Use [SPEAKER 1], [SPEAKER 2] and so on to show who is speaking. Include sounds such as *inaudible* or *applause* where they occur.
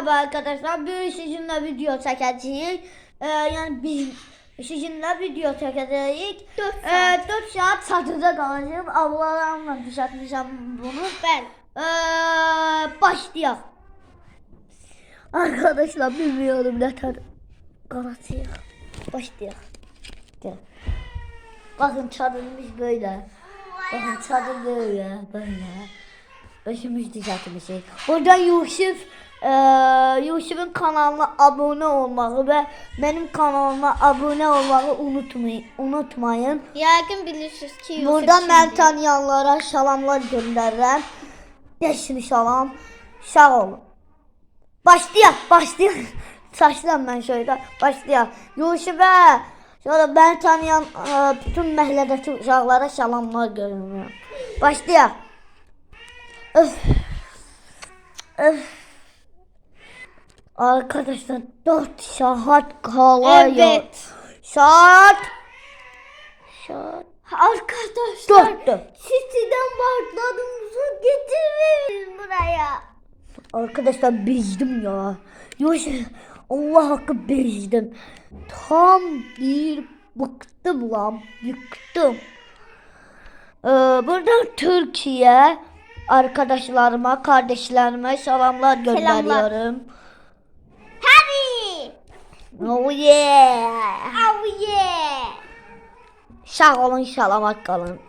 [SPEAKER 1] Merhaba arkadaşlar. Bir sizinle video çekeceğiz. Ee, yani biz sizinle video çekeceğiz. 4 saat. Ee, 4 saat çatıda kalacağım. Ablalarımla düzeltmişim bunu.
[SPEAKER 2] Ben.
[SPEAKER 1] Ee, başlayalım. Arkadaşlar bilmiyorum ne kadar kalatıyor. Başlayalım. Gel. Bakın çadırımız böyle. Bakın çadır böyle. Böyle. Başımız düzeltmişiz. Burada Yusuf eee Yusuf'un kanalına abone olmağı ve benim kanalıma abone olmağı unutmayın. Unutmayın.
[SPEAKER 2] Yakın bilirsiniz ki Yusuf
[SPEAKER 1] Buradan ben tanıyanlara salamlar gönderirəm. Beşini salam. Sağ olun. Başlayaq, başlayaq. *laughs* Saçlam ben şöyle. Başlayaq. Yusuf'a Sonra ben tanıyan e, bütün məhəllədəki uşaqlara salamlar göndərirəm. Başlayaq. Öf. Öf. Arkadaşlar 4 saat kalıyor.
[SPEAKER 2] Evet.
[SPEAKER 1] Saat. Saat.
[SPEAKER 2] Arkadaşlar
[SPEAKER 1] Dörttü.
[SPEAKER 2] City'den başladım su getirmeyin buraya.
[SPEAKER 1] Arkadaşlar bezdim ya. Yoksa Allah hakkı bezdim. Tam bir bıktım lan. Bıktım. Ee, buradan Türkiye arkadaşlarıma, kardeşlerime selamlar gönderiyorum.
[SPEAKER 2] Harry.
[SPEAKER 1] Oh yeah.
[SPEAKER 2] Oh yeah.
[SPEAKER 1] Sağ olun, selamat kalın.